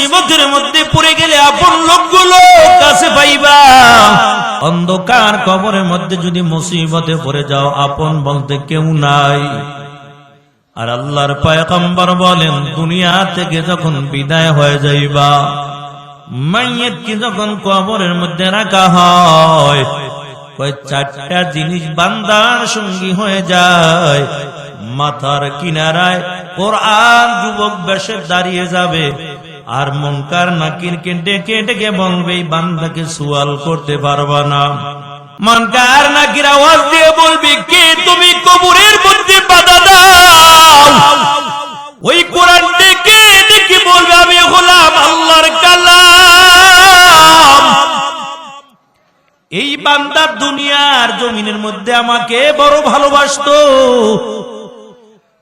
মুসিবতের মধ্যে পড়ে গেলে আপন লোকগুলো কাছে পাইবা। অন্ধকার কবরের মধ্যে যদি মুসিবতে পড়ে যাও, আপন বলতে কেউ নাই। আর আল্লাহর পায়কম্বর বলেন, দুনিয়া থেকে যখন বিদায় হয়ে যাইবা মাইয়েতকে যখন কবরের মধ্যে রাখা হয় চারটা জিনিস বান্দার সঙ্গী হয়ে যায়। মাথার কিনারায় কোরআন যুবক বেশে দাঁড়িয়ে যাবে। আর মনকার নাকিরকে ডেকে ডেকে বলবে, এই বান্দাকে সুয়াল করতে পারবা না। মনকার নাকির আওয়াজ দিয়ে বলবি, কে তুমি কবরের মধ্যে বাধা দাও? ওই কোরআন ডেকে ডেকে বলবে, আমি হলাম আল্লাহর কালাম। এই বান্দার দুনিয়ার জমিনের মধ্যে আমাকে বড় ভালোবাসতো।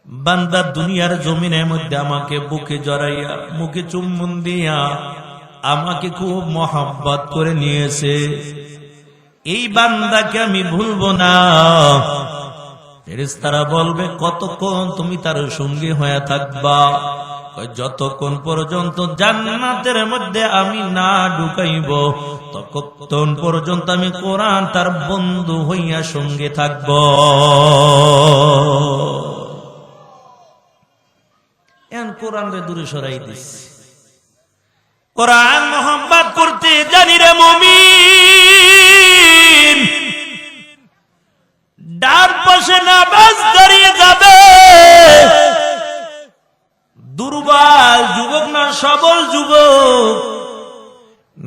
বান্দার দুনিয়ার জমিনের মধ্যে আমাকে বুকে জড়াইয়া, মুখে চুম্বন দিয়া আমাকে খুব মহাব্বত করে নিয়েছে। এই বান্দাকে আমি ভুলবো না। ফেরেশতারা বলবে, কতক্ষণ তুমি তার সঙ্গী হয়ে থাকবা? যতক্ষণ পর্যন্ত জান্নাতের মধ্যে আমি না ঢুকাইব, ততক্ষণ পর্যন্ত আমি কোরআন তার বন্ধু হইয়া সঙ্গে থাকব। এখন কোরআন রে দূরে সরাই দিস কোরআন মোহাম্মদ করতে জানি রে মমিন। ডান পাশে নামাজ দাঁড়িয়ে যাবে। দুর্বল যুবক না সবল যুবক?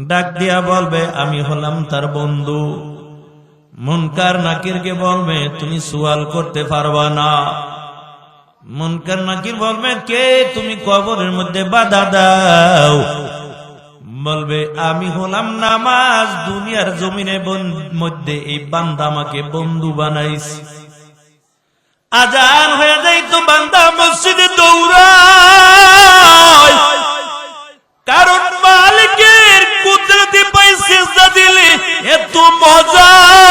ডাক দিয়া বলবে, আমি হলাম তার বন্ধু। মনকার নাকিরকে বলবে, তুমি সুয়াল করতে পারবা না। মনকার নাকির বলবে কে তুমি কবরের মধ্যে বাধা দাও? বলবে, আমি হলাম নামাজ, দুনিয়ার জমিনে মধ্যে এই বান্দা আমাকে বন্ধু বানাইছি। আজান হয়ে যাই তো বান্দা মসজিদে দৌড়ায়। কারণ মালিকের কুদরতি পাই সেজদা দিলে এত মজা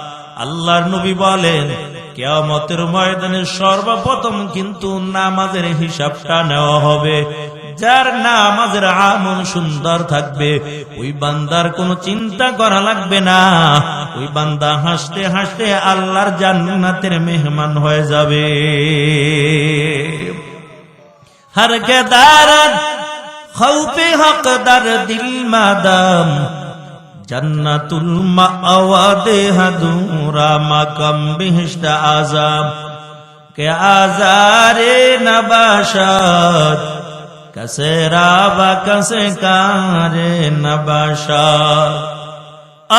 আল্লাহর নবী বলেন, কেয়ামতের ময়দানে সর্বপ্রথম কিন্তু নামাজের হিসাবটা নেওয়া হবে। যার নামাজের আমল সুন্দর থাকবে, ওই বান্দার কোনো চিন্তা করা লাগবে না। ওই বান্দা হাসতে হাসতে আল্লাহর জান্নাতের মেহমান হয়ে যাবে। হর কেদার খৌপে হকদার দিল মাদাম জান্নাতুল মাওয়া দেহাদুরা মাকাম বিহিষ্ট আজাব কে আজারে নবাসাত কসে রাবা কসে কারে নবাসাত।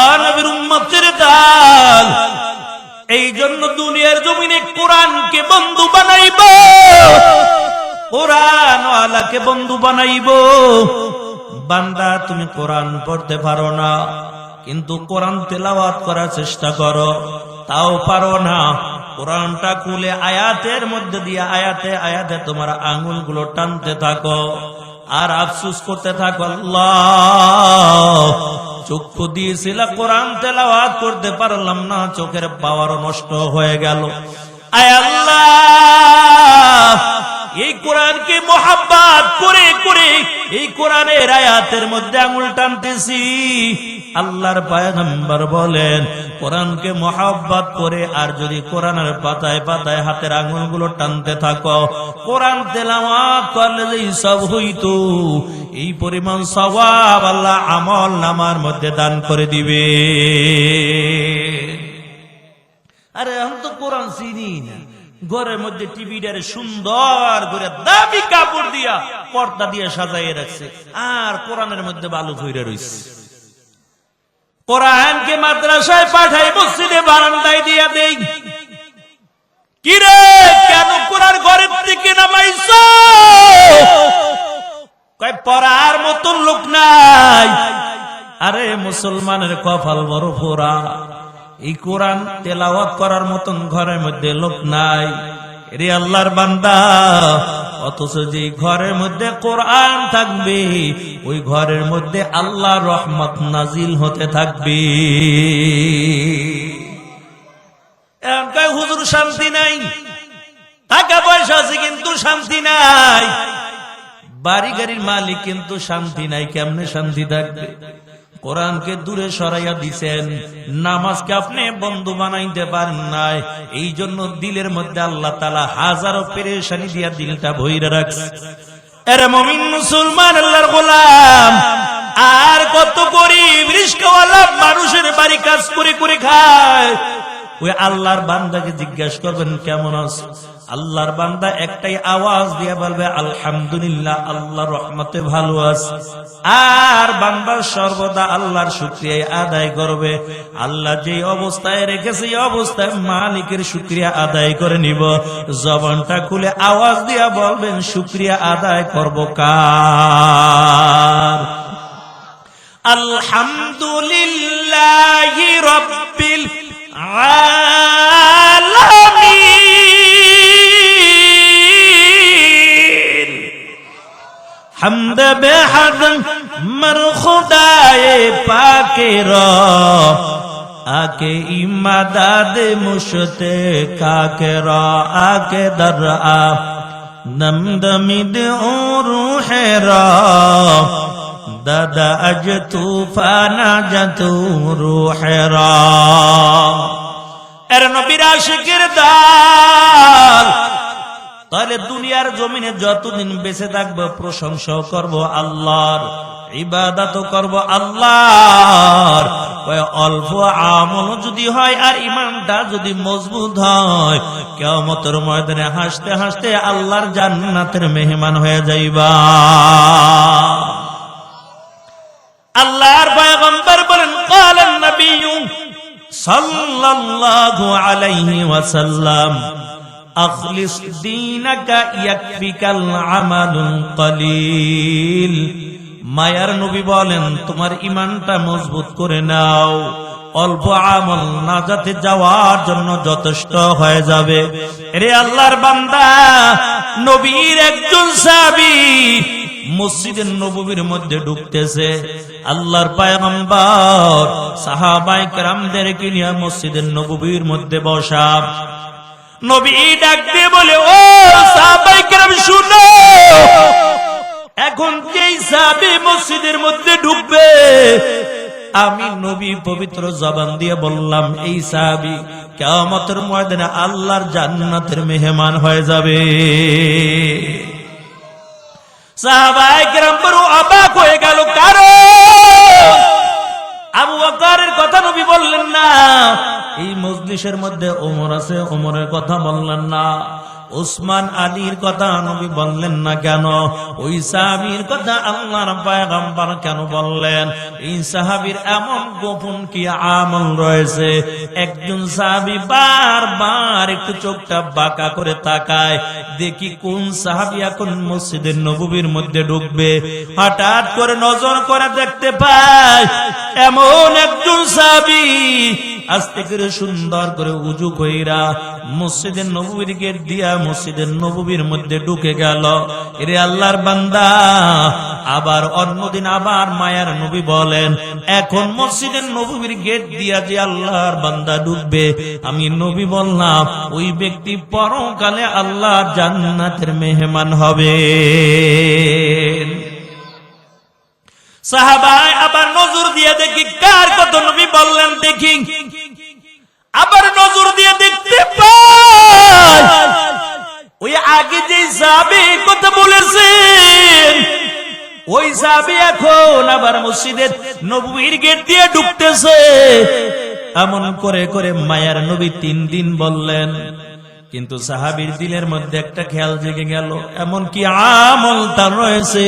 আনবির উম্মতের দাল, এই জন্য দুনিয়ার জমিনে কোরআনকে বন্ধু বানাইব কোরআন আলাকে বন্ধু বানাইব। বান্দা, তুমি কোরআন পড়তে পারো না, কিন্তু কোরআন তেলাওয়াত করার চেষ্টা করো। তাও পারো না। কোরআনটা খুলে আয়াতের মধ্যে দিয়ে আয়াতে আয়াতে তোমার আঙুলগুলো টানতে থাকো আর আফসুস করতে থাকো চক্ষু দিয়েছিল কোরআন তেলাওয়াত করতে পারলাম না, চোখের পাওয়ারও নষ্ট হয়ে গেল। আয় আল্লাহ! এই কোরআনকে করে করে এই কোরআনের আয়াতের মধ্যে আঙুল টানতেছি। আল্লাহর পায়গম্বর বলেন, কোরআনকে মোহাব্বত করে আর যদি কোরআনের পাতায় পাতায় হাতের আঙুলগুলো টানতে থাকো, কোরআন তেলাওয়াত করলে যে সব হইতো, এই পরিমাণ সওয়াব আল্লাহ আমল নামার মধ্যে দান করে দিবে। আরে এখন তো কোরআন চিনি না। ঘরের মধ্যে টিভিটারে সুন্দর করে দামি কাপড় দিয়া পর্দা দিয়ে সাজাই রাখছে। আর কোরআনের মধ্যে বালু ধরে রয়েছে কোরআনকে মাদ্রাসায় পাঠাই, মসজিদে বারান্দায় দিয়ে দেই। কিরে কেন কোরআন গরিব থেকে নামাইছ? পড়ার মতন লোক নাই। আরে, মুসলমানের কপাল বড় পোড়া। এই কোরআন তেলাওয়াত করার মতন ঘরের মধ্যে লোক নাই। রে আল্লাহর বান্দা অথচ যে ঘরের মধ্যে কোরআন থাকবে, ওই ঘরের মধ্যে আল্লাহ রহমত নাজিল হতে থাকবে। হুজুর, শান্তি নাই? টাকা পয়সা আছে কিন্তু শান্তি নাই। বাড়ি গাড়ির মালিক কিন্তু শান্তি নাই, কেমনে শান্তি থাকবে? কোরআনকে দূরে সরাইয়া দিছেন। নামাজকে আপনি বন্ধু বানাইতে পারেন নাই। এই জন্য দিলের মধ্যে আল্লাহ তালা হাজারো পেরেশানি দিয়া দিলটা ভৈরা রাখছে। এর মমিন মুসলমান, আল্লাহর গোলাম, আর কত গরিব রিস্কওয়ালা মানুষের বাড়ি কাজ করে করে খায়। ওই আল্লাহর বান্দাকে জিজ্ঞাসা করবেন, কেমন আছে? আল্লাহর বান্দা একটাই আওয়াজ দিয়ে বলবে, আলহামদুলিল্লাহ আল্লাহ রহমতে ভালো আছে। আর বান্দা সর্বদা আল্লাহর শুক্রিয়া আদায় করবে। আল্লাহ যে অবস্থায় রেখেছে, এই অবস্থায় মালিকের শুক্রিয়া আদায় করে নিব। জবানটা খুলে আওয়াজ দিয়া বলবেন, শুক্রিয়া আদায় করব কার? আলহামদুলিল্লাহ রব্বিল আলামিন। হামদ বেহাদম মর খুদায়ে পাকে র। আকে ইমাদাদ মুশতে কাকে র আকে দর আ নমদমিদ ও রুহে রা। দাদা, আজ তুফানা দাল। তাহলে দুনিয়ার জমিনে যতদিন বেঁচে থাকব, প্রশংসাও করব আল্লাহর ইবাদত করব আল্লাহর। অল্প আমল যদি হয় আর ইমানটা যদি মজবুত হয় কেমতর ময়দানে হাসতে হাসতে আল্লাহর জান্নাতের মেহমান হয়ে যাইবা। আল্লাহর পয়গম্বর বলেন ক্বালান নাবিয়্যু সাল্লাল্লাহু আলাইহি ওয়া সাল্লাম আখলিস দীনাকা ইয়াকফিকাল আমালুন কলিল। মায়ার নবী বলেন, তোমার ইমানটা মজবুত করে নাও। অল্প আমল নাজাতে যাওয়ার জন্য যথেষ্ট হয়ে যাবে। রে আল্লাহর বান্দা, নবীর একজন সাহাবী মসজিদের নবীর মধ্যে ঢুকতেছে। আল্লাহর পায়গম্বর সাহাবাই কেরামদেরকে নিয়ে মসজিদের নবীর মধ্যে বসা। নবী ডাক দিয়ে বলে, ও সাহাবাই কেরাম, শুনো, এখন যেই সাহাবি মসজিদের মধ্যে ঢুকবে, আমি নবী পবিত্র জবান দিয়ে বললাম, এই সাহাবি কেমতের ময়দানে আল্লাহর জান্নাতের মেহমান হয়ে যাবে। সাহাবাই কিরাম বড় অবাক হয়ে গেল, কারণ আবু বকরের কথা নবী বললেন না। এই মজলিসের মধ্যে ওমর আছে, ওমরের কথা বললেন না। ওসমান আলীর কথা নবী বললেন না কেন? ওই সাহাবীর কথা আল্লাহর পয়গম্বর কেন বললেন? এই সাহাবীর এমন গোপন কি আমল রয়েছে? একজন সাহাবী বারবার একটু চোখটা বাঁকা করে তাকায়, দেখি কোন সাহাবি এখন মসজিদের নববীর মধ্যে ঢুকবে। হঠাৎ করে নজর করে দেখতে পায়, এমন একজন সাহাবী সুন্দর করে উজু কইরা মসজিদের নবীর গেট দিয়া মসজিদের নবীর মধ্যে ঢুকে গেল। আল্লাহর বান্দা, আবার অন্যদিন আবার মায়ার নবী বলেন, এখন মসজিদের নবীর গেট দিয়া যে আল্লাহর বান্দা ঢুকবে, আমি নবী বললাম, ওই ব্যক্তি পরকালে আল্লাহ জান্নাতের মেহমান হবে। সাহাবায় আবার নজর দিয়ে দেখি, কার কত নবী বললেন দেখি। আবার নজর দিয়ে দেখতে ওই আগে যে সাহাবি কথা বলেছেন, ওই সাহাবি এখন আবার মসজিদের নবীর গেট দিয়ে ঢুকতেছে। এমন করে করে মায়ার নবী তিন দিন বললেন কিন্তু সাহাবির দিলের মধ্যে একটা খেয়াল জেগে গেল এমন কি আমল তার রয়েছে।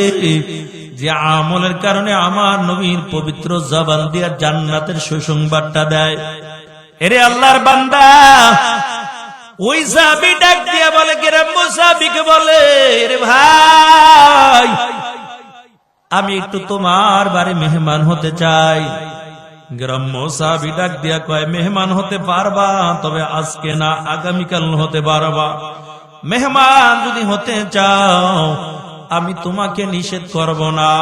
যে আমলের কারণে আমার নবীর পবিত্র জবান দিয়া জান্নাতের সুসংবাদটা দেয়। এরে আল্লাহর বান্দা, ওই সাহাবি ডাক দিয়া বলে গ্রাম্য সাহাবিকে বলে? রে ভাই, আমি একটু তোমার বাড়ি মেহমান হতে চাই। গ্রাম্য সাহাবি ডাক দিয়া কয়, মেহমান হতে পারবা, তবে আজকে না, আগামীকাল হতে পারবা। মেহমান যদি হতে চাও, আমি তোমাকে নিষেধ করব না।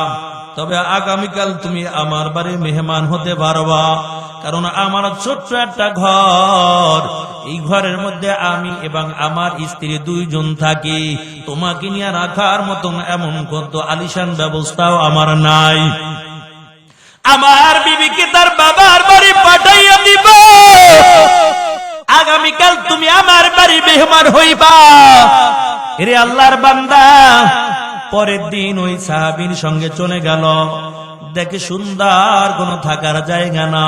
তবে আগামীকাল তুমি আমার বাড়ি মেহমান হতে পারবা। কারণ আমার ছোট্ট একটা ঘর, এই ঘরের মধ্যে আমি এবং আমার স্ত্রী দুইজন থাকি। তোমাকে নিয়ে রাখার মতন এমন কত আলিশান ব্যবস্থাও আমার নাই। আমার বিবিকে তার বাবার বাড়ি পাঠাইয়া দিব। আগামীকাল তুমি আমার বাড়ি মেহমান হইবা। এরে আল্লাহর বান্দা, পরের দিন ওই সাহাবীর সঙ্গে চলে গেল। দেখে সুন্দর কোন থাকার জায়গা না।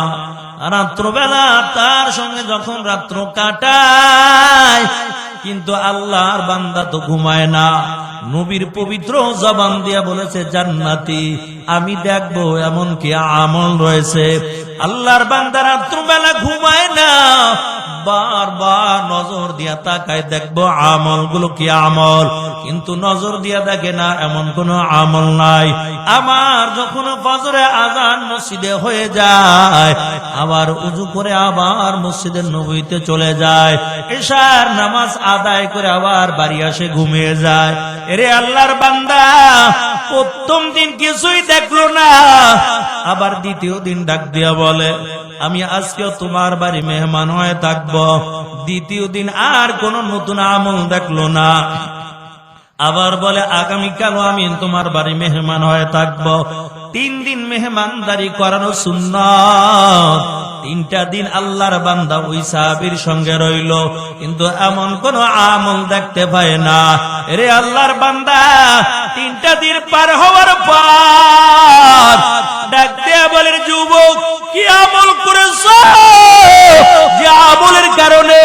রাত্রবেলা তার সঙ্গে যখন রাত্র কাটায়, কিন্তু আল্লাহর বান্দা তো ঘুমায় না। নবীর পবিত্র জবান দিয়া বলেছে, জান্নাতি, আমি দেখব এমন কি আমল রয়েছে। আল্লাহর বান্দা রাত্রবেলা ঘুমায় না, বারবার নজর দিয়া তাকায় দেখব আমলগুলো কি আমল। কিন্তু নজর দিয়া দেখে না, এমন কোন আমল নাই। আমার যখন ফজরে আজান মসজিদে হয়ে যায়, আবার উজু করে আবার মসজিদের নবীতে চলে যায়। এশার নামাজ আদায় করে আবার বাড়ি আসে, ঘুমিয়ে যায়। এরে আল্লাহর বান্দা, প্রথম দিন কিছুই দেখল না, আবার দ্বিতীয় দিন ডাক দিয়া বলে, আমি আজকেও তোমার বাড়ি মেহমান হয়ে থাকব। দ্বিতীয় দিন আর কোন নতুন আমল দেখল না। আবার বলে, আগামীকালও আমি তোমার বাড়ি মেহমান হয়ে থাকব। তিন দিন মেহমানদারি করানো শূন্য তিনটা দিন আল্লাহর বান্দা ওই সাহাবির সঙ্গে রইল। কিন্তু এমন কোন আমল দেখতে পায় না। রে আল্লাহর বান্দা, তিনটা দিন পার হওয়ার পর ডাক দেয়া বলে যুবক, কি আমল করেছ? যে আমলের কারণে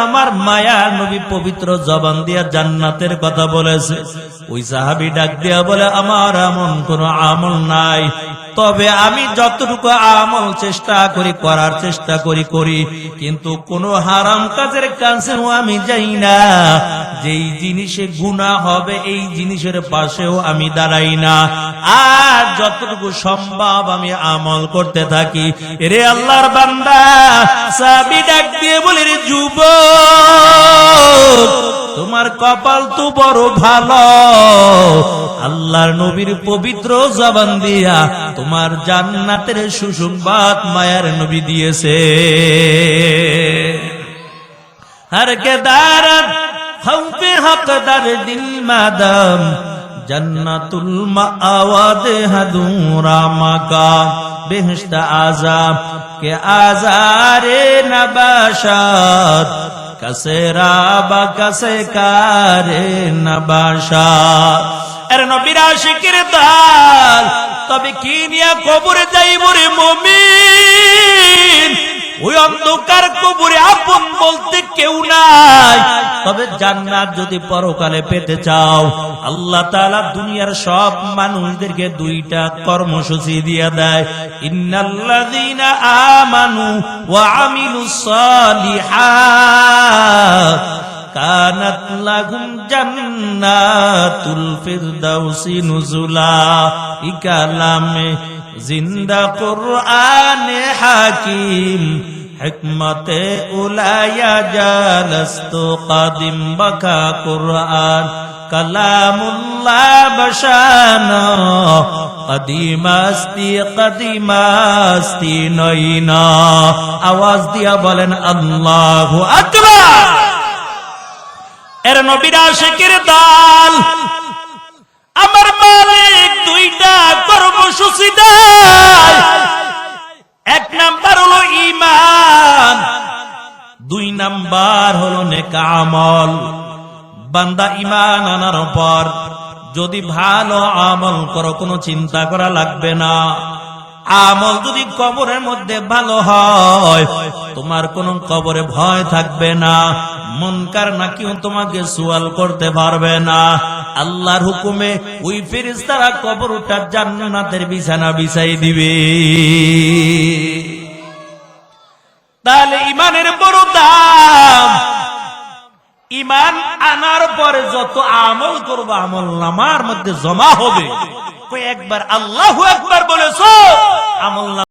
আমার মায়া নবী পবিত্র জবান দিয়া জান্নাতের কথা বলেছে। ওই সাহাবি ডাক দিয়া বলে, আমার এমন কোন আমল নাই। তবে আমি যতটুকু আমল চেষ্টা করি, করার চেষ্টা করি করি। কিন্তু কোন হারাম কাজের কাছেও আমি যাই না। যেই জিনিসে গুণা হবে, এই জিনিসের পাশেও আমি দাঁড়াই না। আর যতটুকু সম্ভব আমি আমল করতে থাকি। রে আল্লাহর বান্দা, সাবি ডাক দিয়ে বলি, রে যুব তোমার কপাল তো বড় ভালো। আল্লাহর নবীর পবিত্র জবান দিয়া তোমার জান্নাতের সুসংবাদ মায়ার নবী দিয়েছে। হর কে দারত খৌফে হকদার দিল মাদম, জন্নাতুল মাকা বেহেশত আজাব কে আজারে নবাশাত কসে রাবা কসে কারে নবাশাত এর নবীর আশিকের দাল তবে কি কবরে ওই অন্ধকার কবরে আপন বলতে কেউ নাই। তবে যদি পরকালে পেতে চাও, আল্লাহ তাআলা দুনিয়ার সব মানুষদেরকে দুইটা কর্মসূচি দিয়ে দেয়। আমানু ওয়া আমিলুস লাহুম জান্নাতুল ফিরদাউসি নুজুলা, ইকালামে জিন্দা কুরআনে হাকিম, হিকমতে উলায়া জালস্তু কাদিম বাকা কুরআন, কালামুল্লাহ বসানা কদিমাস্তি কদিমাস্তি নইনা আওয়াজ দিয়া বলেন, আল্লাহু আকবার। এর নবীরা শেখের দাল। আমার মালিক দুইটা কর্মসূচি এক নাম্বার হলো ইমান দুই নাম্বার হলো নেকা আমল। বান্দা ইমান আনার পর যদি ভালো আমল করো, কোনো চিন্তা করা লাগবে না। আমল যদি কবরের মধ্যে ভালো হয়, তোমার কোনো কবরে ভয় থাকবে না। মনকার না কেউ তোমাকে সুয়াল করতে পারবে না। আল্লাহর হুকুমে ওই ফেরেশতারা কবরটা জান্নাতের বিছানা বিছাই দিবে। তাহলে ইমানের বড় দাম। ইমান আনার পরে যত আমল করব, আমল নামার মধ্যে জমা হবে। একবার আল্লাহ একবার বলেছ, আমল